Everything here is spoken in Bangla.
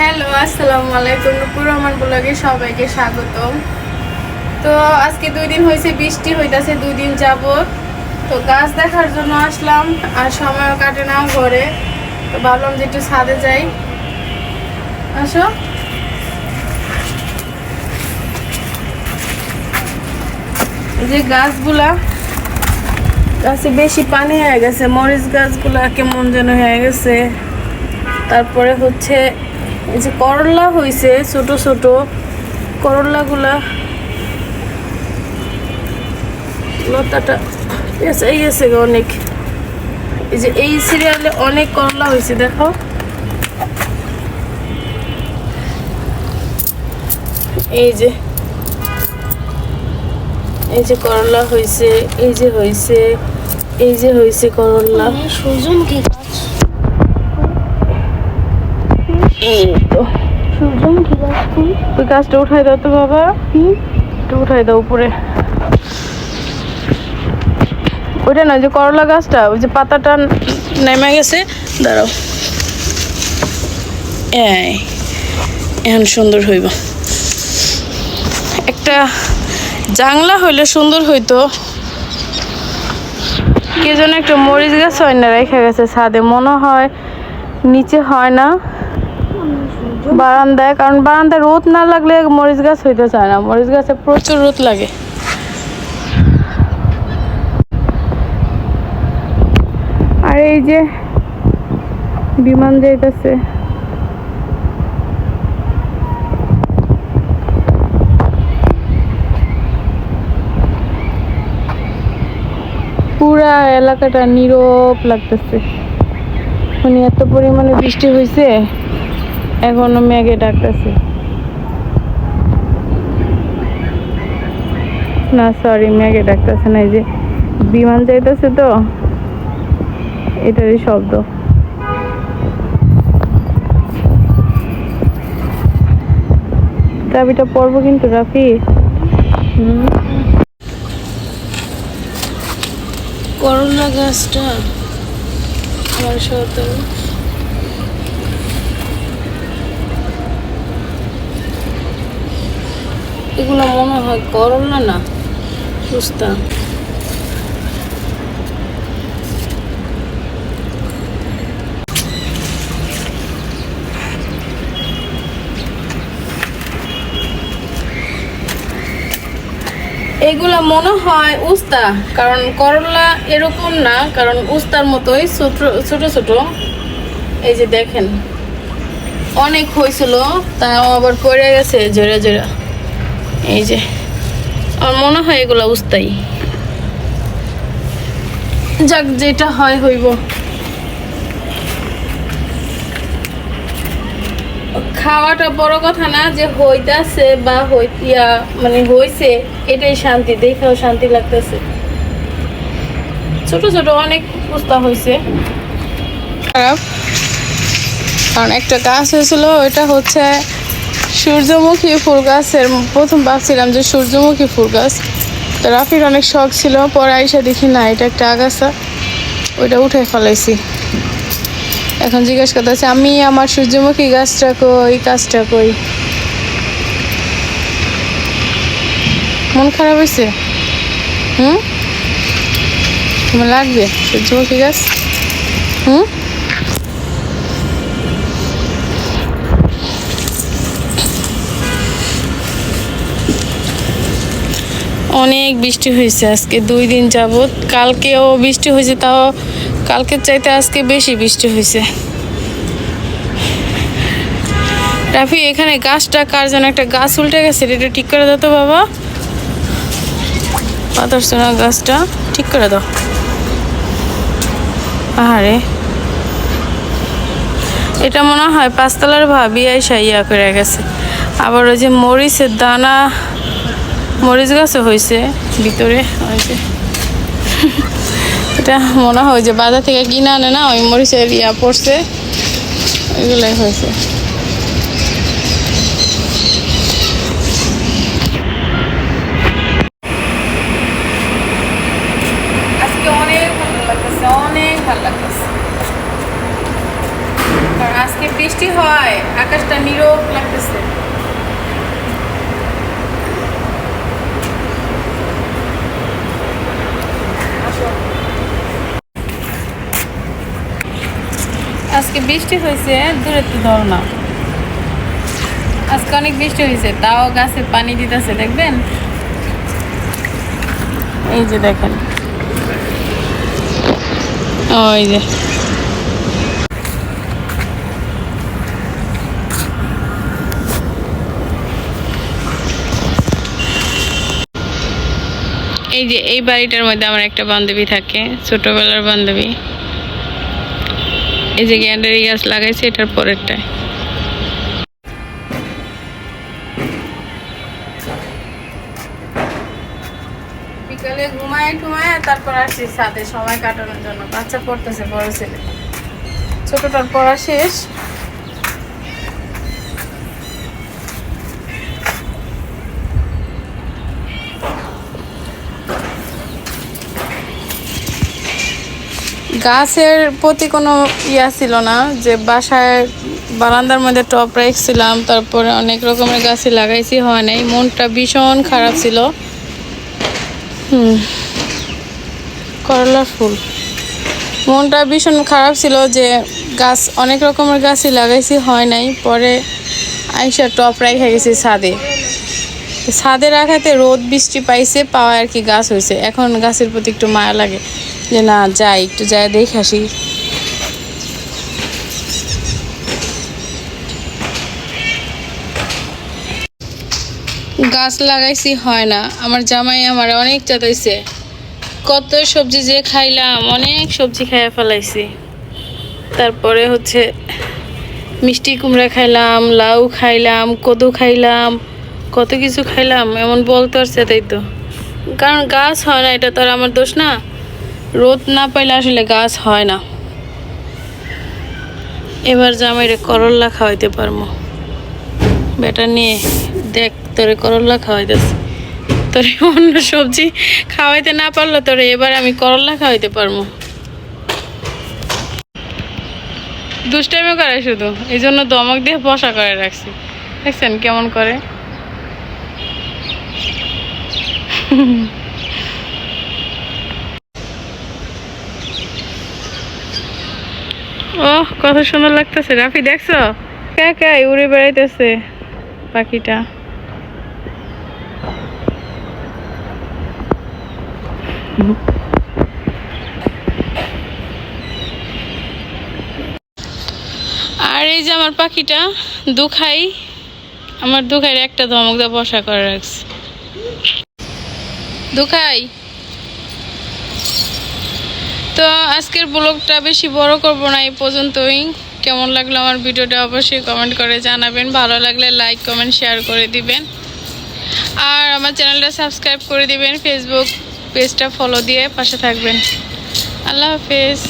হ্যালো আসসালামু আলাইকুম। নুপুর রহমান ব্লগে সবাইকে স্বাগতম। তো আজকে দুই দিন হয়েছে, বৃষ্টি হইতাছে দুই দিন যাবত তো গাছ দেখার জন্য আসলাম, আর সময়ও কাটে না ঘরে। তো ভাবলাম যে একটু ছাদে যাই। আসো। যে গাছগুলা, গাছে বেশি পানি হয়ে গেছে। মরিচ গাছগুলা কেমন যেন হয়ে গেছে। তারপরে হচ্ছে এই যে করলা হয়েছে ছোট ছোট করলাগুলা। লতাটা এই গেছে অনেক। এই যে এই সিরিয়ালে অনেক করলা হয়েছে দেখো। এই যে এই যে করলা হয়েছে এই যে হয়েছে এই যে হয়েছে করলা। সূর্যমুখী গাছ এই তো গাছটা উঠাই দাও তো বাবা একটু উঠাই দাও উপরে ওইটা না যে করলা গাছটা ওই যে পাতাটা নেমে গেছে দাঁড়াও এই এখন সুন্দর হইব একটা জাংলা হইলে সুন্দর হইতো কে যেন একটা মরিচ গাছ হয় না, রেখে গেছে ছাদে। মনে হয় নিচে হয় না। বারান্দায়, কারণ বারান্দায় রোদ না লাগলে মরিচ গাছ হইতে চায় না। মরিচ গাছে প্রচুর রোদ লাগে। আর এই যে বিমান যাইতেছে। পুরা এলাকাটা নীরব লাগতেছে। মানে এত পরিমাণে বৃষ্টি হয়েছে এখনও মেঘে ডাকতেছে। না সরি মেঘে ডাকতেছে না, এই যে বিমান যাইতেছে তো, এটারই শব্দ। চাবিটা পরবো কিন্তু, রাফি। করলা গাছটা আমার সাথে এগুলো মনে হয় করলা না? বুঝতাম। এগুলা মনে হয় উস্তা, কারণ করলা এরকম না, কারণ উস্তার মতোই ছোট ছোট ছোট। এই যে দেখেন, অনেক হয়েছিল তাও আবার পড়ে গেছে, জোরে জোরে। এই যে, আমার মনে হয় এগুলা উস্তাই। যাক, যেটা হয় হইব। খাওয়াটা বড় কথা না, যে হইতাছে বা হইতিয়া মানে হইছে, এটাই শান্তি, দেখেও শান্তি লাগতেছে। ছোট ছোট অনেক পুস্তা হয়েছে খারাপ। কারণ একটা গাছ হয়েছিল, ওইটা হচ্ছে সূর্যমুখী ফুল গাছের প্রথম ভাবছিলাম যে সূর্যমুখী ফুল গাছ। তো রাফির অনেক শখ ছিল, পরে আইসা দেখি না, এটা একটা আগাছা। ওইটা উঠে ফেলাইছি। এখন জিজ্ঞেস করতেছে আমি আমার সূর্যমুখী গাছটা কই গাছটা কই? মন খারাপ হয়েছে? হুম? তোমার লাগবে সূর্যমুখী গাছ? হুম? অনেক বৃষ্টি হয়েছে আজকে দুই দিন যাবৎ। কালকেও বৃষ্টি হয়েছে, তাও কালকের চাইতে আজকে বেশি বৃষ্টি হয়েছে। রাফি, এখানে গাছটা কার যেন একটা গাছ উল্টে গেছে এটা ঠিক করে দাও তো বাবা। পাথর সোনা গাছটা ঠিক করে দাও। আহারে। এটা মনে হয় পাঁচতলার ভাবি আইসা ইয়া করে গেছে। আবার ওই যে মরিচের দানা মরিচ গাছও হয়েছে ভিতরে যে। এটা মনে হয় যে বাজার থেকে কিনে আনে না, ওই মরিচের ইয়া পড়ছে, ওইগুলাই হয়েছে আজকে অনেক ভালো লাগতেছে অনেক ভালো লাগতেছে কারণ আজকে বৃষ্টি বৃষ্টি হয় আকাশটা নীরব লাগতেছে আসো। আজকে বৃষ্টি হয়েছে, দূরে তো ধর না। আজকে অনেক বৃষ্টি হয়েছে, তাও গাছে পানি দিতেছে, দেখবেন? এই যে দেখেন। ওই যে। এই যে, এই বাড়িটার মধ্যে আমার একটা বান্ধবী থাকে, ছোটবেলার বান্ধবী। এই যে গ্যান্ডারি গাছ লাগাইছে, এটার পরেরটায়। বিকালে ঘুমায় ঘুমায় তারপর আসি সাথে সময় কাটানোর জন্য। বাচ্চা পড়তেছে, বড় ছেলে। ছোটটার পড়া শেষ। গাছের প্রতি কোনো ইয়া ছিল না, যে বাসায় বারান্দার মধ্যে টপ রাখছিলাম, তারপরে অনেক রকমের গাছই লাগাইছি, হয় নাই। মনটা ভীষণ খারাপ ছিল। করলা ফুল। মনটা ভীষণ খারাপ ছিল যে গাছ, অনেক রকমের গাছই লাগাইছি, হয় নাই। পরে আইসা টপ রেখে গেছি ছাদে। ছাদে আঘাতে রোদ, বৃষ্টি পাইছে, পাওয়া আর কি গাছ হয়েছে এখন গাছের প্রতি একটু মায়া লাগে যে, না, যাই, একটু যাই দেখে আসি। গাছ লাগাইছি, হয় না। আমার জামাই আমার অনেক চাতাইছে। কত সবজি যে খাইলাম, অনেক সবজি খাইয়া ফেলাইছি। তারপরে হচ্ছে মিষ্টি কুমড়া খাইলাম, লাউ খাইলাম, কদু খাইলাম কত কিছু খাইলাম, এমন বলতে পারছে তাই তো। কারণ গাছ হয় না, এটা তো আর আমার দোষ না। রোদ না পাইলে আসলে গাছ হয় না। এবার জামাইরে করল্লা খাওয়াইতে পারব। বেটা নিয়ে দেখ, তোরে করল্লা খাওয়াইতেছে। তোরে অন্য সবজি খাওয়াইতে না পারল তোরে এবার আমি করল্লা খাওয়াইতে পারব। দুষ্টাইমে করে শুধু এই জন্য দমক দিয়ে বসা করে রাখছি। দেখছেন কেমন করে? ও কত সুন্দর লাগতেছে। রাফি, দেখছ? কাকাই উড়ে বেড়াইতেছে পাখিটা? আর এই যে আমার পাখিটা, দুখাই, আমার দুখাইয়ের একটা ধমক দিয়ে বসা করে রাখছে। দুখাই। তো আজকের ব্লগটা বেশি বড় করব না, এই পর্যন্তই। কেমন লাগল আমার ভিডিওটা অবশ্যই কমেন্ট করে জানাবেন। ভালো লাগলে লাইক কমেন্ট শেয়ার করে দিবেন। আর আমার চ্যানেলটা সাবস্ক্রাইব করে দিবেন ফেসবুক পেজটা ফলো দিয়ে পাশে থাকবেন। আল্লাহ হাফেজ।